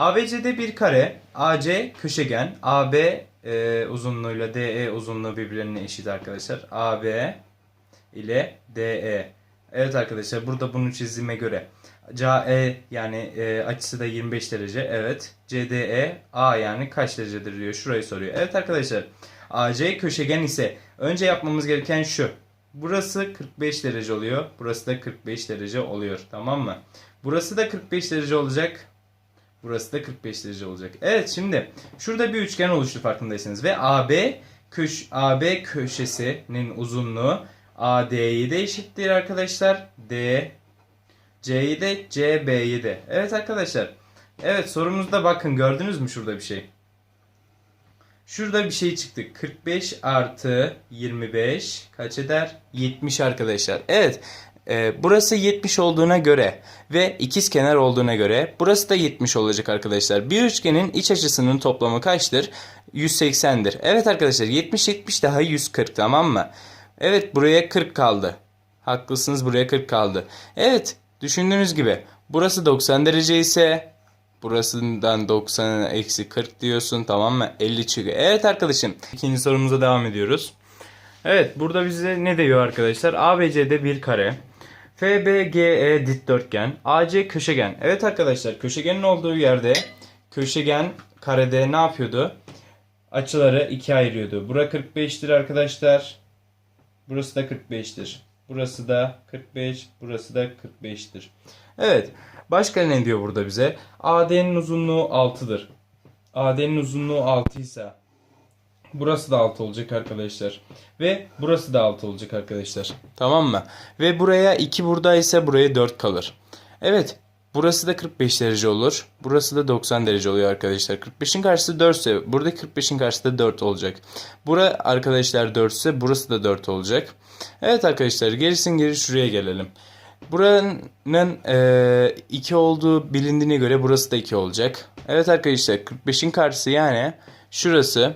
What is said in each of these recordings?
ABCD bir kare, AC köşegen, AB e, uzunluğuyla DE uzunluğu birbirlerine eşit arkadaşlar. AB ile DE. Evet arkadaşlar burada bunu çizdiğime göre CE yani e, açısı da 25 derece. Evet. CDE A yani kaç derecedir diyor. Şurayı soruyor. Evet arkadaşlar. AC köşegen ise önce yapmamız gereken şu. Burası 45 derece oluyor. Burası da 45 derece oluyor. Tamam mı? Burası da 45 derece olacak. Burası da 45 derece olacak. Evet şimdi şurada bir üçgen oluştu farkındaysanız ve AB köş AB köşesinin uzunluğu AD'yi de eşittir arkadaşlar. D C'yi de CB'yi de. Evet arkadaşlar. Evet sorumuzda bakın gördünüz mü şurada bir şey? Şurada bir şey çıktı. 45 artı 25 kaç eder? 70 arkadaşlar. Evet. E, burası 70 olduğuna göre ve ikiz kenar olduğuna göre burası da 70 olacak arkadaşlar. Bir üçgenin iç açısının toplamı kaçtır? 180'dir. Evet arkadaşlar 70 70 daha 140 tamam mı? Evet buraya 40 kaldı. Haklısınız buraya 40 kaldı. Evet düşündüğünüz gibi burası 90 derece ise burasından 90'a eksi 40 diyorsun tamam mı? 50 çıkıyor. Evet arkadaşım ikinci sorumuza devam ediyoruz. Evet burada bize ne diyor arkadaşlar? ABCD bir kare. FBGE dikdörtgen. AC köşegen. Evet arkadaşlar köşegenin olduğu yerde köşegen karede ne yapıyordu? Açıları ikiye ayırıyordu. Bura 45'tir arkadaşlar. Burası da 45'tir. Burası da 45, burası da 45'tir. Evet. Başka ne diyor burada bize? AD'nin uzunluğu 6'dır. AD'nin uzunluğu 6 ise burası da 6 olacak arkadaşlar. Ve burası da 6 olacak arkadaşlar. Tamam mı? Ve buraya 2 buradaysa buraya 4 kalır. Evet. Burası da 45 derece olur. Burası da 90 derece oluyor arkadaşlar. 45'in karşısı 4 ise buradaki 45'in karşısı da 4 olacak. Bura arkadaşlar 4 ise burası da 4 olacak. Evet arkadaşlar gerisin geri şuraya gelelim. Buranın 2 olduğu bilindiğine göre burası da 2 olacak. Evet arkadaşlar 45'in karşısı yani şurası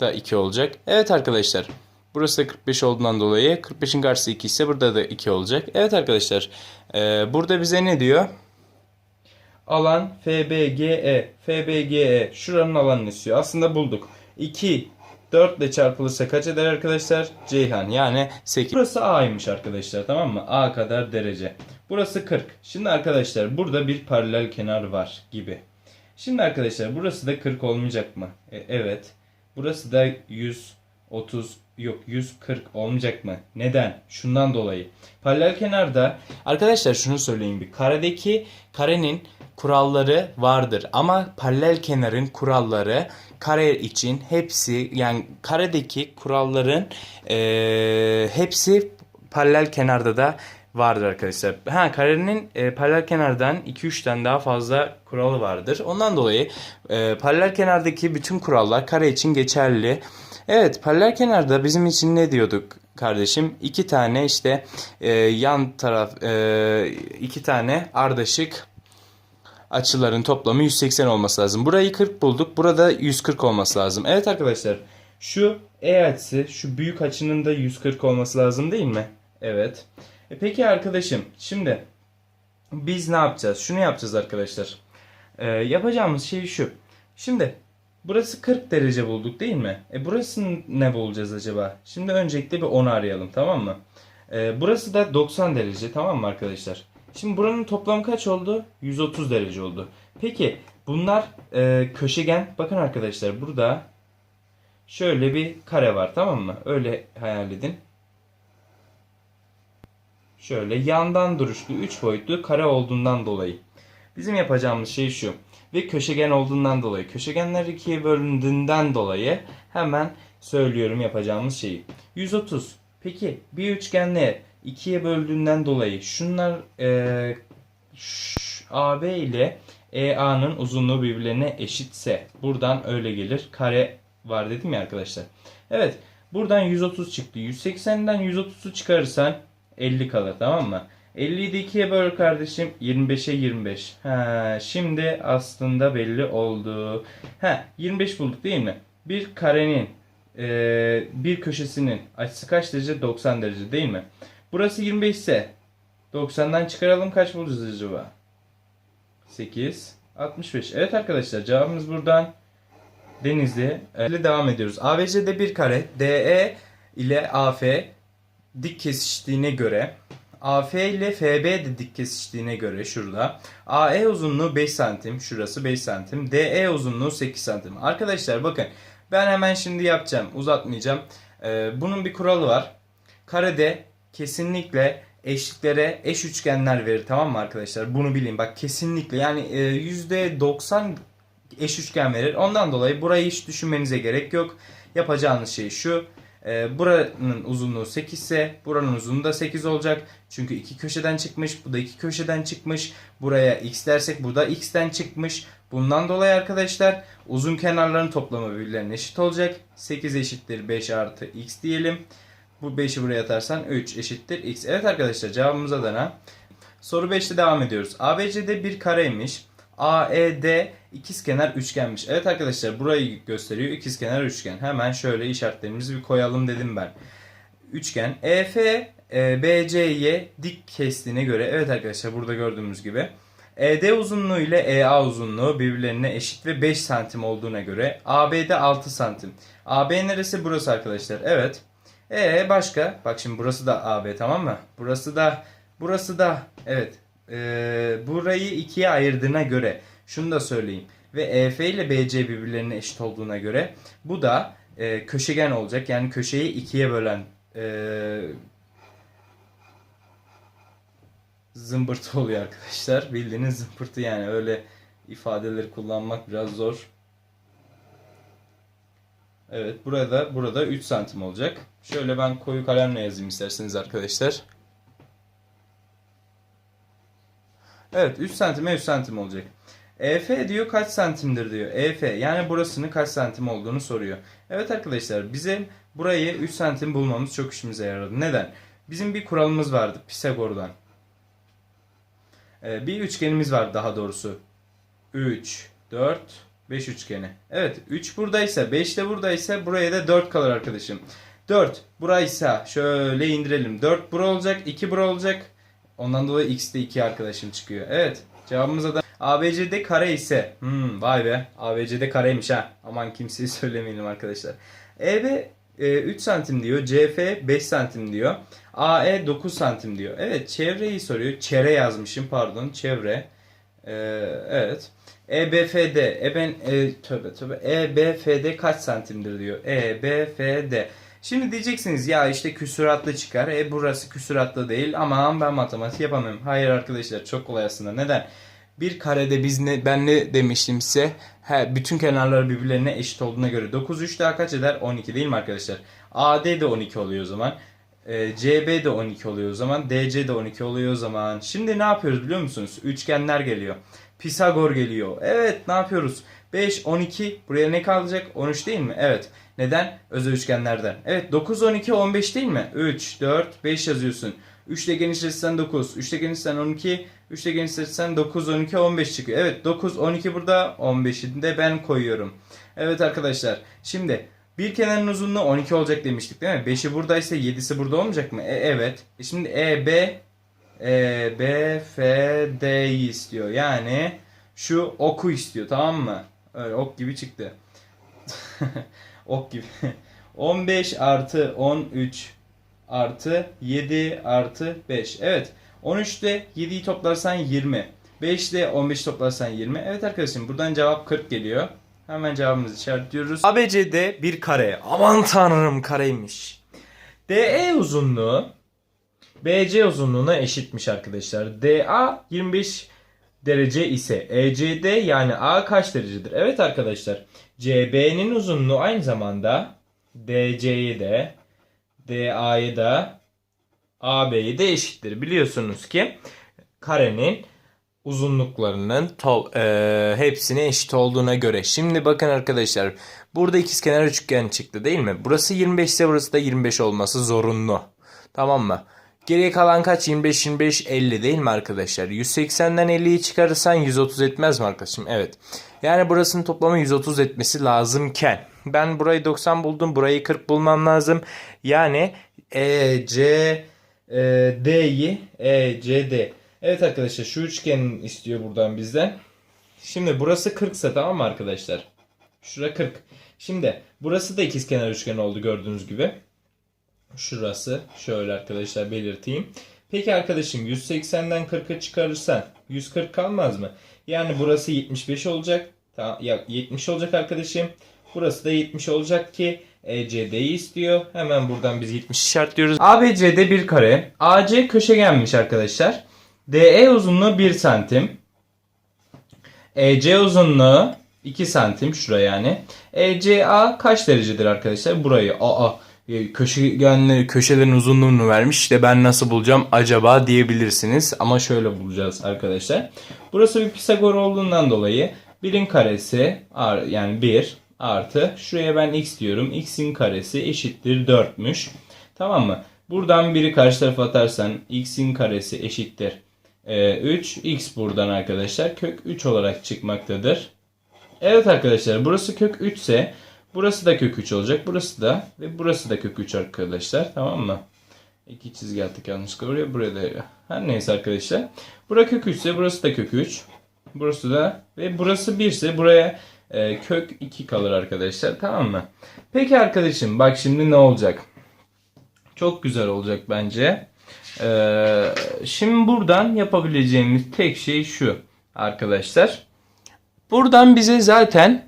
da 2 olacak. Evet arkadaşlar burası da 45 olduğundan dolayı 45'in karşısı 2 ise burada da 2 olacak. Evet arkadaşlar e, burada bize ne diyor? Alan FBGE. FBGE şuranın alanını istiyor. Aslında bulduk. 2 4 ile çarpılırsa kaç eder arkadaşlar? Ceyhan yani 8. Burası A'ymış arkadaşlar tamam mı? A kadar derece. Burası 40. Şimdi arkadaşlar burada bir paralel kenar var gibi. Şimdi arkadaşlar burası da 40 olmayacak mı? E, evet. Burası da 130 yok 140 olmayacak mı? Neden? Şundan dolayı. Paralel kenarda arkadaşlar şunu söyleyeyim bir. Karedeki karenin kuralları vardır ama paralel kenarın kuralları kare için hepsi yani karedeki kuralların eee, hepsi paralel kenarda da vardır arkadaşlar. Ha karenin e, paralel kenardan 2-3 tane daha fazla kuralı vardır. Ondan dolayı e, paralel kenardaki bütün kurallar kare için geçerli. Evet paralel kenarda bizim için ne diyorduk kardeşim? İki tane işte e, yan taraf e, iki tane ardışık açıların toplamı 180 olması lazım. Burayı 40 bulduk. Burada 140 olması lazım. Evet arkadaşlar. Şu E açısı, şu büyük açının da 140 olması lazım değil mi? Evet. E peki arkadaşım, şimdi biz ne yapacağız? Şunu yapacağız arkadaşlar. E, yapacağımız şey şu. Şimdi burası 40 derece bulduk değil mi? E burasını ne bulacağız acaba? Şimdi öncelikle bir onu arayalım tamam mı? E, burası da 90 derece tamam mı arkadaşlar? Şimdi buranın toplam kaç oldu? 130 derece oldu. Peki bunlar e, köşegen. Bakın arkadaşlar burada şöyle bir kare var tamam mı? Öyle hayal edin. Şöyle yandan duruşlu 3 boyutlu kare olduğundan dolayı. Bizim yapacağımız şey şu. Ve köşegen olduğundan dolayı. Köşegenler ikiye bölündüğünden dolayı hemen söylüyorum yapacağımız şeyi. 130. Peki bir üçgenle ikiye böldüğünden dolayı şunlar e, AB ile EA'nın uzunluğu birbirlerine eşitse buradan öyle gelir. Kare var dedim ya arkadaşlar. Evet. Buradan 130 çıktı. 180'den 130'u çıkarırsan 50 kalır tamam mı? 50'yi de 2'ye böl kardeşim. 25'e 25. Ha, şimdi aslında belli oldu. Ha, 25 bulduk değil mi? Bir karenin e, bir köşesinin açısı kaç derece? 90 derece değil mi? Burası 25 ise 90'dan çıkaralım kaç bulacağız acaba? 8, 65. Evet arkadaşlar cevabımız buradan Denizli ile devam ediyoruz. ABC'de bir kare DE ile AF dik kesiştiğine göre AF ile FB de dik kesiştiğine göre şurada AE uzunluğu 5 santim şurası 5 santim DE uzunluğu 8 santim. Arkadaşlar bakın ben hemen şimdi yapacağım uzatmayacağım. Ee, bunun bir kuralı var. Karede kesinlikle eşliklere eş üçgenler verir tamam mı arkadaşlar? Bunu bilin bak kesinlikle yani e, %90 eş üçgen verir. Ondan dolayı burayı hiç düşünmenize gerek yok. Yapacağınız şey şu. E, buranın uzunluğu 8 ise buranın uzunluğu da 8 olacak. Çünkü iki köşeden çıkmış. Bu da iki köşeden çıkmış. Buraya x dersek bu da x'ten çıkmış. Bundan dolayı arkadaşlar uzun kenarların toplamı birbirlerine eşit olacak. 8 eşittir 5 artı x diyelim. Bu 5'i buraya atarsan 3 eşittir x. Evet arkadaşlar cevabımız Adana. Soru 5'te devam ediyoruz. ABC'de bir kareymiş. AED ikizkenar üçgenmiş. Evet arkadaşlar burayı gösteriyor ikizkenar üçgen. Hemen şöyle işaretlerimizi bir koyalım dedim ben. Üçgen EF e, BC'ye dik kestiğine göre evet arkadaşlar burada gördüğümüz gibi ED uzunluğu ile EA uzunluğu birbirlerine eşit ve 5 santim olduğuna göre AB'de 6 santim. AB neresi? Burası arkadaşlar. Evet. E başka? Bak şimdi burası da AB tamam mı? Burası da burası da evet. Ee, burayı ikiye ayırdığına göre şunu da söyleyeyim. Ve EF ile BC birbirlerine eşit olduğuna göre bu da e, köşegen olacak. Yani köşeyi ikiye bölen e, zımbırtı oluyor arkadaşlar. Bildiğiniz zımbırtı yani öyle ifadeleri kullanmak biraz zor. Evet burada burada 3 santim olacak. Şöyle ben koyu kalemle yazayım isterseniz arkadaşlar. Evet 3 santime 3 santim olacak. EF diyor kaç santimdir diyor. EF yani burasının kaç santim olduğunu soruyor. Evet arkadaşlar bize burayı 3 santim bulmamız çok işimize yaradı. Neden? Bizim bir kuralımız vardı Pisagor'dan. Ee, bir üçgenimiz var daha doğrusu. 3, 4, 5 üçgeni. Evet 3 buradaysa 5 de buradaysa buraya da 4 kalır arkadaşım. 4 buraysa şöyle indirelim. 4 bura olacak 2 bura olacak. Ondan dolayı x de 2 arkadaşım çıkıyor. Evet cevabımız da ABC'de kare ise hmm, vay be ABC'de kareymiş ha. Aman kimseye söylemeyelim arkadaşlar. EB e, 3 santim diyor. CF 5 santim diyor. AE 9 santim diyor. Evet çevreyi soruyor. Çere yazmışım pardon. Çevre. Ee, evet. EBFD. Eben e, tövbe tövbe. EBFD kaç santimdir diyor. EBFD. Şimdi diyeceksiniz ya işte küsuratlı çıkar. E burası küsuratlı değil. Aman ben matematik yapamıyorum. Hayır arkadaşlar çok kolay aslında. Neden? Bir karede biz ne, ben ne demiştim size? He, bütün kenarları birbirlerine eşit olduğuna göre 9 3 daha kaç eder? 12 değil mi arkadaşlar? AD de 12 oluyor o zaman. E, CB de 12 oluyor o zaman. DC de 12 oluyor o zaman. Şimdi ne yapıyoruz biliyor musunuz? Üçgenler geliyor. Pisagor geliyor. Evet ne yapıyoruz? 5, 12 buraya ne kalacak? 13 değil mi? Evet. Neden? Özel üçgenlerden. Evet 9, 12, 15 değil mi? 3, 4, 5 yazıyorsun. 3 ile genişletsen 9, 3 ile genişletsen 12, 3 ile genişletsen 9, 12, 15 çıkıyor. Evet 9, 12 burada, 15'i de ben koyuyorum. Evet arkadaşlar şimdi bir kenarın uzunluğu 12 olacak demiştik değil mi? 5'i buradaysa 7'si burada olmayacak mı? E, evet. E şimdi EB e, B, F, D'yi istiyor. Yani şu oku istiyor tamam mı? Öyle ok gibi çıktı. ok gibi. 15 artı 13 artı 7 artı 5. Evet. 13'te 7'yi toplarsan 20. 5'te 15 toplarsan 20. Evet arkadaşım buradan cevap 40 geliyor. Hemen cevabımızı işaretliyoruz. ABC'de bir kare. Aman tanrım kareymiş. DE uzunluğu BC uzunluğuna eşitmiş arkadaşlar. DA 25 derece ise ECD yani A kaç derecedir? Evet arkadaşlar. CB'nin uzunluğu aynı zamanda DC'ye de DA'ya da AB'ye de eşittir. Biliyorsunuz ki karenin uzunluklarının to- e, hepsine eşit olduğuna göre. Şimdi bakın arkadaşlar. Burada ikizkenar üçgen çıktı değil mi? Burası 25 ise burası da 25 olması zorunlu. Tamam mı? Geriye kalan kaç? 25, 25, 50 değil mi arkadaşlar? 180'den 50'yi çıkarırsan 130 etmez mi arkadaşım? Evet. Yani burasının toplamı 130 etmesi lazımken. Ben burayı 90 buldum. Burayı 40 bulmam lazım. Yani E, C, e, D'yi, E, C, D. Evet arkadaşlar şu üçgenin istiyor buradan bizden. Şimdi burası 40 ise tamam mı arkadaşlar? Şura 40. Şimdi burası da ikizkenar üçgen oldu gördüğünüz gibi. Şurası şöyle arkadaşlar belirteyim. Peki arkadaşım 180'den 40'a çıkarırsan 140 kalmaz mı? Yani burası 75 olacak. Tamam, ya 70 olacak arkadaşım. Burası da 70 olacak ki ECD'yi istiyor. Hemen buradan biz 70 işaretliyoruz. ABCD bir kare. AC köşegenmiş arkadaşlar. DE uzunluğu 1 santim. EC uzunluğu 2 santim şura yani. ECA kaç derecedir arkadaşlar? Burayı. Aa e, köşegenleri köşelerin uzunluğunu vermiş. İşte ben nasıl bulacağım acaba diyebilirsiniz. Ama şöyle bulacağız arkadaşlar. Burası bir Pisagor olduğundan dolayı 1'in karesi ar- yani 1 artı şuraya ben x diyorum. x'in karesi eşittir 4'müş. Tamam mı? Buradan biri karşı tarafa atarsan x'in karesi eşittir e, 3. x buradan arkadaşlar kök 3 olarak çıkmaktadır. Evet arkadaşlar burası kök 3 ise burası da kök 3 olacak. Burası da ve burası da kök 3 arkadaşlar. Tamam mı? İki çizgi attık yanlışlıkla oraya. Buraya da her neyse arkadaşlar. Burası kök 3 ise burası da kök 3. Burası da ve burası 1 ise buraya e, kök 2 kalır arkadaşlar. Tamam mı? Peki arkadaşım bak şimdi ne olacak? Çok güzel olacak bence. Ee, şimdi buradan yapabileceğimiz tek şey şu arkadaşlar. Buradan bize zaten